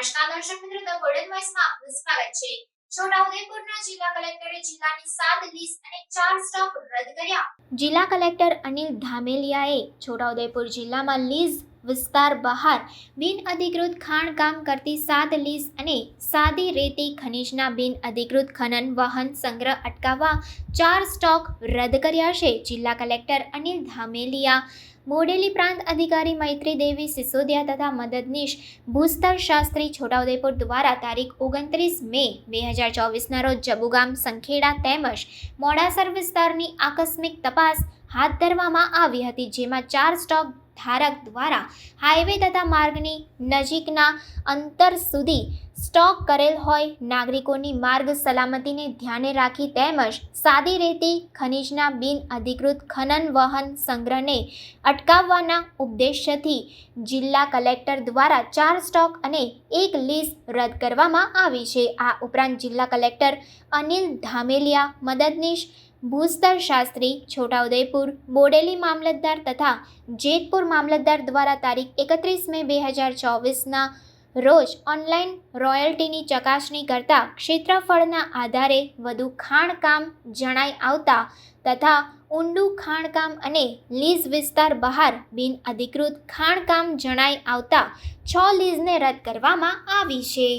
નમસ્કાર દર્શક the golden વોઇસમાં આપનું સ્વાગત છે. છોટાઉદેપુરના જિલ્લા કલેક્ટરે જિલ્લાની સાત લિસ્ટ અને ચાર સ્ટોક રદ કર્યા. જિલ્લા કલેક્ટર અનિલ ધામેલિયાએ છોટાઉદેપુર જિલ્લામાં લીઝ વિસ્તાર બહાર બિનઅધિકૃત ખાણકામ કરતી સાત લીઝ અને સાદી રેતી ખનિજના બિનઅધિકૃત ખનન વાહન સંગ્રહ અટકાવવા ચાર સ્ટોક રદ કર્યા છે. જિલ્લા કલેક્ટર અનિલ ધામેલિયા, મોડેલી પ્રાંત અધિકારી મૈત્રી દેવી સિસોદિયા તથા મદદનીશ ભૂસ્તર શાસ્ત્રી છોટાઉદેપુર દ્વારા તારીખ ઓગણત્રીસ મે બે હજાર ચોવીસના રોજ જબુગામ સંખેડા તેમજ મોડાસર વિસ્તારની આકસ્મિક તપાસ હાથ ધરવામાં આવી હતી, જેમાં ચાર સ્ટોક ધારક દ્વારા હાઈવે તથા માર્ગની નજીકના અંતર સુધી સ્ટોક કરેલ હોય, નાગરિકોની માર્ગ સલામતીને ધ્યાને રાખી તેમજ સાદી રેતી ખનિજના બિન અધિકૃત ખનન વહન સંગ્રહને અટકાવવાના ઉદ્દેશ્યથી જિલ્લા કલેક્ટર દ્વારા ચાર સ્ટોક અને એક લીઝ રદ કરવામાં આવી છે. આ ઉપરાંત જિલ્લા કલેક્ટર અનિલ ધામેલિયા, મદદનીશ ભૂસ્તર શાસ્ત્રી છોટાઉદેપુર, બોડેલી મામલતદાર તથા જેતપુર મામલતદાર દ્વારા તારીખ એકત્રીસ મે બે હજાર ચોવીસના રોજ ઓનલાઈન રોયલ્ટીની ચકાસણી કરતા ક્ષેત્રફળના આધારે વધુ ખાણકામ જણાઈ આવતા તથા ઊંડું ખાણકામ અને લીઝ વિસ્તાર બહાર બિન અધિકૃત ખાણકામ જણાઈ આવતા છ લીઝને રદ કરવામાં આવી છે.